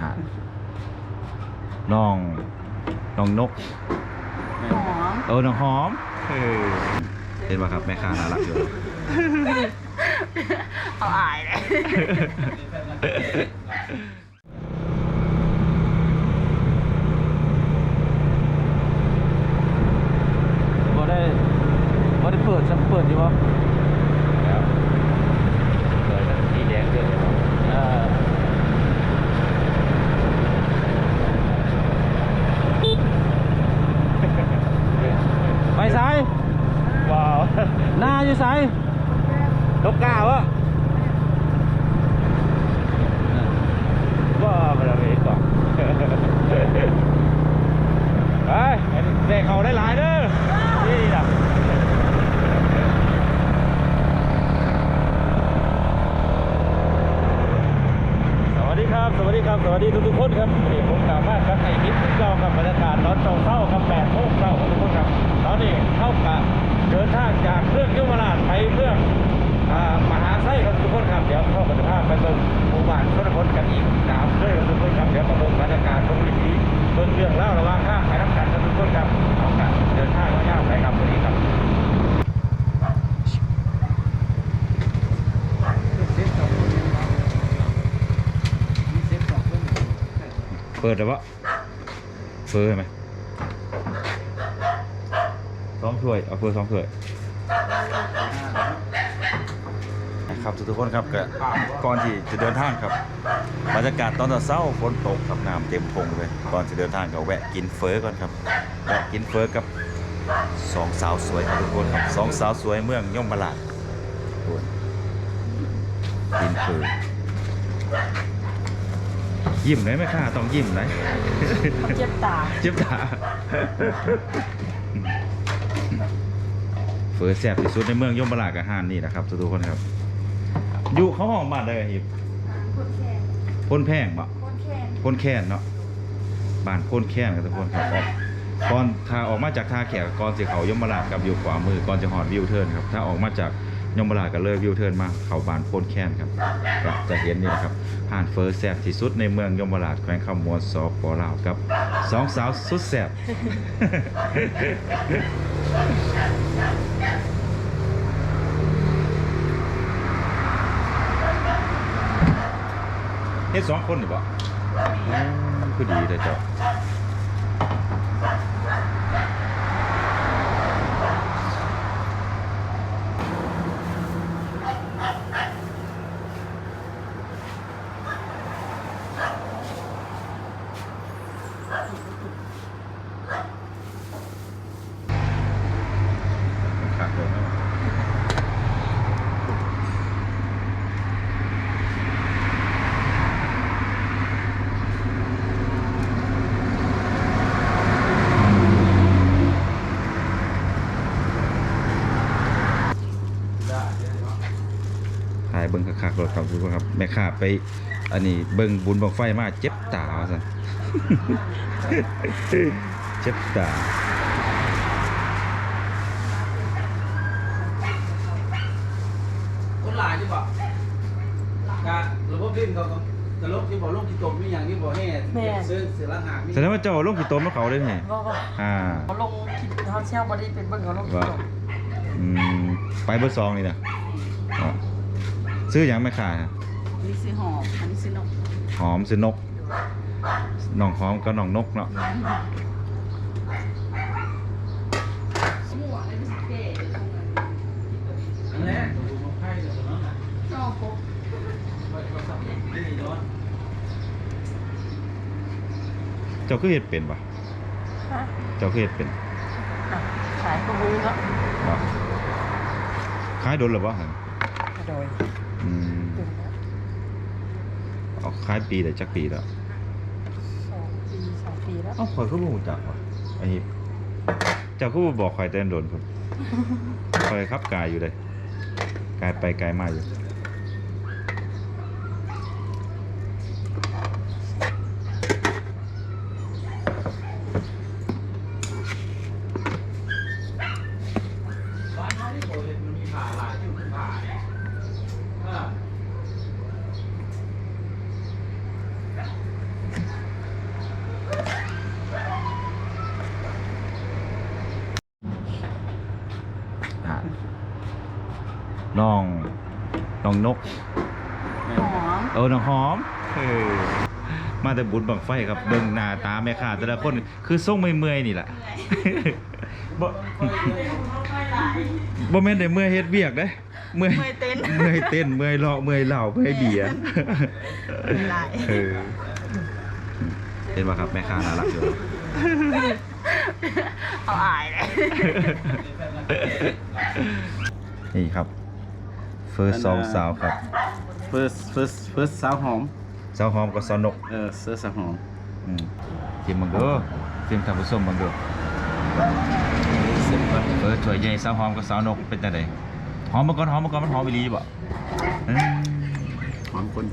อะน้องน้องนก หอมเออน้องหอมเออเห็นป่ะครับแม่ค้าน่ารักอยู่ เอาอายเลยบ่ได้บ่ได้เปิดจะเปิดอยู่บ่ครับเลยทั้งสีแดงด้วยครับ เออไปไสาย ว้าว หน้าอยู่ไสาย นกกาวะว้าวมันอะไรก่อนไปเด็กเขาได้หลายเด้อนี่นะสวัสดีครับ สวัส ดีครับสวัสดีทุกทุกๆคนครับนนี้ผมกลับมาครับไอ้มิตรเจ้ากับบรรยากาศตอนเช้าเช้าครับแปดโมงเช้าครับทุกคนครับตอนนี้เข้ากับเดินทางจากเครื่องยุวราชไปเครื่องอ่ามหาไส้ครับทุกคนครับเดี๋ยวเข้าปฏิภาพไปเบิ่งหมู่บ้านชนบทกันอีกสามเลยครับทุกคนครับเดี๋ยวมาเบิ่งบรรยากาศตรงวิถีเบิ่งเรื่องเล่าระหว่างทางไปน้ำกันครับทุกคนครับเอากันเดินทางยาวๆไปครับวันนี้ครับ เปิดแล้วะเปิดไหมสองถ้วยเอาเปิดสองถ้วยนะครับทุกๆคนครับก็ก่อนที่จะเดินทางครับบรรยากาศตอนเช้าฝนตกครับน้ำเต็มพงเลยก่อนจะเดินทางก็แวะกินเฟอก่อนครับแวะกินเฟอกับสองสาวสวยครับทุกคนครับสองสาวสวยเมืองย่อมบลาดกินเฟอ ยิ้มเลยไหมค่ะต้องยิ้มเลยมันเจ็บตาเจ็บตาเฟอแซ่บที่สุดในเมืองย่อมบลาดกับฮานนี่นะครับทุกๆคนครับอยู่เขาห้องบ้านได้ฮิบคนแขนพ้นแพงบ่คนแขนพ้นแค้นเนาะบ้านพ้นแค้นครับทุกคนครับออกก่อนถ้าออกมาจากท่าแขกก่อนสิเขายมราชกับอยู่ขวามือก่อนจะหอดวิวเทิร์นครับถ้าออกมาจาก ยมราชก็เลยวิวเทิร์นมาเขาบ้านพ้นแค้นครับก็จะเห็นนี่นะครับห่านเฟอร์แซบที่สุดในเมืองยมราชแขวงคำมวนสปลาวกับสองสาวสุดแซบเฮ็ดสองคนหรือเปล่าคือดีเลยเจ้าดเลยนะ ถ่ายเบิ้ง คักๆรถครับทุกคนครับแม่ค้าไป อันนี้เบิ้งบุญบังไฟมาเจ็บตาว่าซั่นเจ็บตาคนหลายอยู่บ่กะระบบดินเขาก็กะลกที่บ่ลงที่ตมมีหยังที่บ่แห่ซื้อเสือละหากมีแสดงว่าเจ้าลงกี่ตัวมาเขาได้ไหมก็ก็อ่าเขาลงคิดเขาเชี่ยวบอดี้เป็นเบิ้งเขาลงคิดว่าจบอืมไปเบอร์สองนี่นะอะ ซื้ออย่างแม่ค้าฮะนี่ซื้อหอมอันนี้ซื้อนกหอมซื้อนกน้องหอมกับน้องนกเนาะสมัวเลยไม่ใช่เก๋นั่นแหละตัวไข่เดี๋ยวนั้นน่ะนอกปุ๊บไปก็สับนี่ย้อนเจ้าคือเฮ็ดเป็นปะฮะเจ้าคือเฮ็ดเป็นอะขายกระบือครับปะขายโดนหรือเปล่าโดย อืมตึงแล้วเอาขายปีแต่จักปีแล้วสองปีสองปีแล้วเอ้าข่อยก็บ่รู้จักว่ะไอ้นี่เจ้าก็บ่บอกข่อยแต่โดนพุ่นข่อยขับกายอยู่เลยกายไปกายมาอยู่ บ้านเฮานี่บ่เห็นมันมีผ่าหลายอยู่เป็นผ่าเนี่ยอ่า น้องน้องนก หอมเออน้องหอมเออมาแต่บุญบังไฟครับเบิ่งหน้าตาแม่ค้าแต่ละคนคือส่งเมื่อยๆนี่แหละ บ่บ่แม่นได้เมื่อยเฮ็ดเวียกเด้เมื่อยเมื่อยเต้นเมื่อยเต้นเมื่อยเลาะเมื่อยเหล้าเมื่อยเบียร์เมื่อยหลายเออเห็นป่ะครับแม่ค้าน่ารักอยู่ เอาอายเลยนี่ครับเฟิร์สสองสาวครับ first first first สาวหอมสาวหอมกับสาวนกเออเสื้อสาวหอมอืมชิมบังเด้อชิมทำผสมบังเด้อเสร็จแล้วเออถั่วใหญ่สาวหอมกับสาวนกเป็นจังไดหอมมาก่อนหอมมาก่อนมันหอมอีหลีบ่อืมหอมคน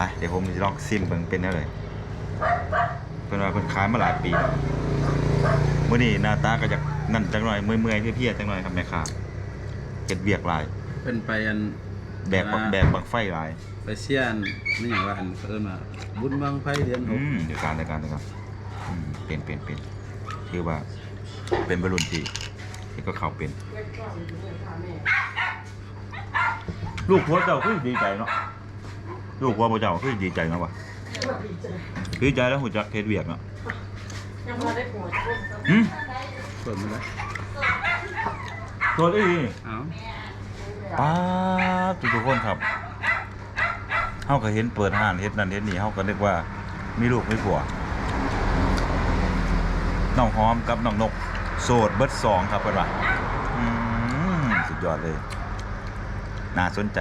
อะเดี๋ยวผมจะลองซิมเบิ่งเป็นได้เลยเพิ่นว่าเพิ่นขายมาหลายปีแล้วมื้อนี้หน้าตาก็จะนั่นจังหน่อยเมื่อยๆเพลียๆจังหน่อยครับแม่ค้าเฮ็ดเวียกหลายเป็นไปอันแบกบักแบกบักไฟหลายไปเชียนนี่อย่างว่าอันเอิ้นว่าบุญบังไฟเดือนหอืกมเดี๋ยวการเดี๋ยวการเดี๋ยวการอืมเป็นเป็นเป็นคือว่าเป็นบรรลุนที่ที่ก็เข้าเป็น ลูกพ่อเจ้าคือดีใจเนาะ ลูกพ่อเจ้าคือดีใจเนาะวะดีใจแล้วหัวจักเทศเวียกเนาะยังมาได้ปวดอืมเปิดมาแล้วตัวนี้เอ้าป้าดทุกๆคนครับเฮาก็เห็นเปิดห้านเฮ็ดนั่นเฮ็ดนี่เฮาก็นึกว่ามีลูกมีผัวน้องหอมกับน้องนก โสดเบิดสองครับเพิ่นว่าอืมสุดยอดเลย น่าสนใจ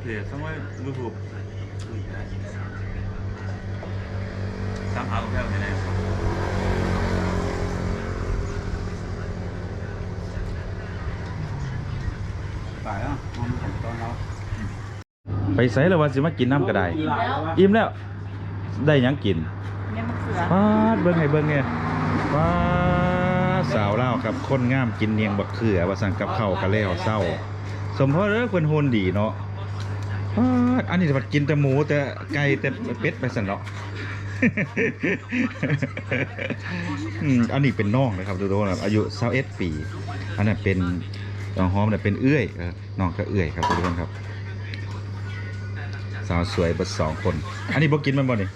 ทำได้เพจทำได้ยูทูบตามหาของแท้ไม่ได้ตายอะหอมของตอนเราไปใส่แล้วว่าสิมากินน้ำก็ได้ อิ่มแล้ว ได้หยังกินเนี่ยมะเขือปาดเบิ่งให้เบิ่งเนี่ยปาดสาวเล่าวครับคนงามกินเนียงบักเขือว่าสั่งกับข้าวกะแล้วเศร้า สมพอเด้อเพิ่นโฮนดีเนาะ ปาดอันนี้สิว่ากินแต่หมูแต่ไก่แต่เป็ดไปสั่นเนาะ อืมอันนี้เป็นน้องนะครับดูๆนะครับอายุ21ปี อันนั้นเป็นน้องหอมเนี่ยเป็นเอื้อยเออน้องก็เอื้อยครับทุกคนครับ สาวสวยเบัดสองคน อันนี้บ่กินมันบ่นี่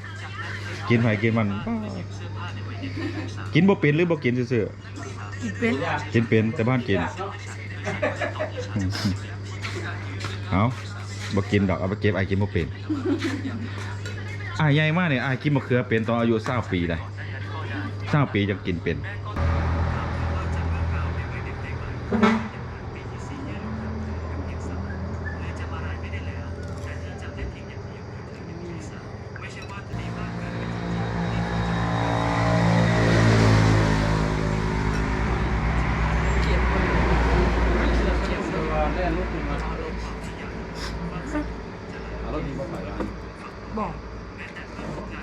กินไผกินมันป๊าดกินบ่เป็นหรือบ่กินซื่ออีกเป็นๆกินเป็นแต่บ้านกินอืมเอา บ่กินดอกเอาไปเก็บไอ้ายกินบ่เป็นอ้ายใหญ่มากเนี่ยอ้ายกินมะเขือเป็นตอนอายุ20ปีเลย20ปียังกินเป็น แล่นรถขึ้นมาเอารถนี้มาไปอัน บอก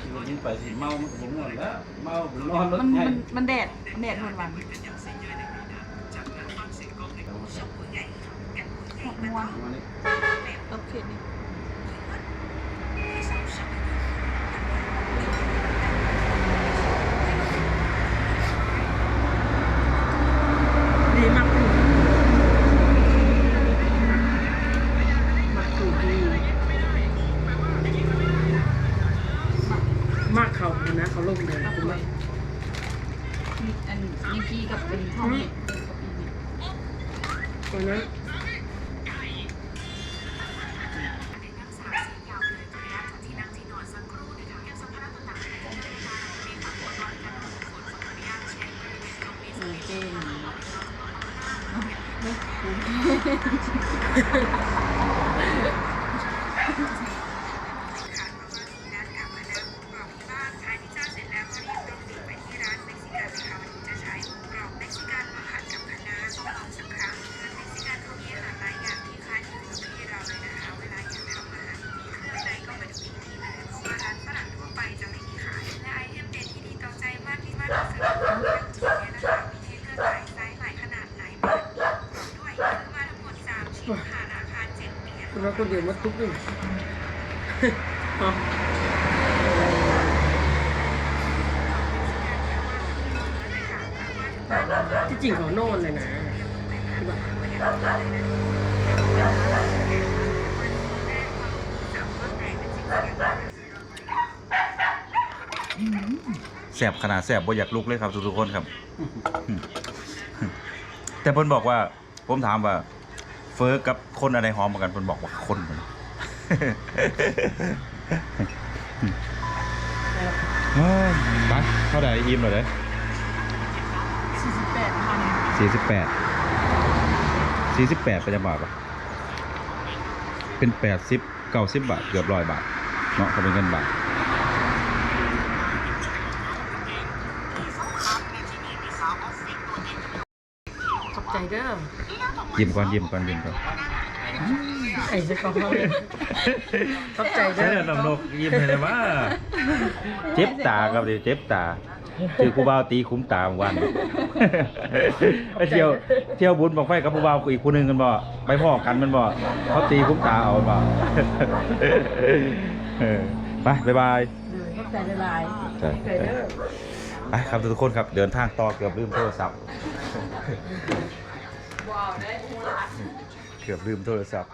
ขี่รถนี้ไปสิเมามันก็บ่ม่วนแล้วเมาบ่นอนรถ มัน ใหญ่ มันแดดแดดวันวันหกมัวมานี่โอเคนี่ดีมากคุณมักถูกดีมากเขาคุณนะเขาลงเลยคุณมาก อันนิกกี้กับ เป็นพ่อแม่คนนั้นเก่ง คนเดียวมาทุกข์หนึ่งเอาที่จริงเขานอนเลยนะคือแบบแสบขนาดแสบบ่อยากลุกเลยครับทุกๆคนครับ แต่เพิ่นบอกว่า ผมถามว่า เฟิร์สกับคนอะไรหอมเหมือนกันเพิ่นบอกว่าคนเหมือนเฮ้ยไปเท่าไหร่อิ่มเลยเด้สี่สิบแปดพันสี่สิบแปดสี่สิบแปดประจำบาทปะเป็นแปดสิบเก้าสิบบาทเกือบร้อยบาทเนาะเขาเป็นเงินบาท ขอบใจเด้อยิ้มก่อนยิ้มก่อนยิ้มก่อนไอ้เจะของเขาเลยขอบใจเด้ใช่อแล้วน้ำนกยิ้มเลยว่าเจ็บตาครับดิเจ็บตาคือผู้บ่าวตีคุ้มตาเมื่อวันไปเที่ยวเที่ยวบุญบอกไฟกับผู้บ่าวอีกคนหนึ่งกันบ่ไปพ่อกันมันบ่เขาตีคุ้มตาเอาบ่เออไปบ๊ายบาย ขอบใจหลายๆใช่ ขอบใจเด้อ ไปครับทุกคนครับเดินทางต่อเกือบลืมโทรศัพท์ ว้าวได้อูหลาเกือบลืมโทรศัพท์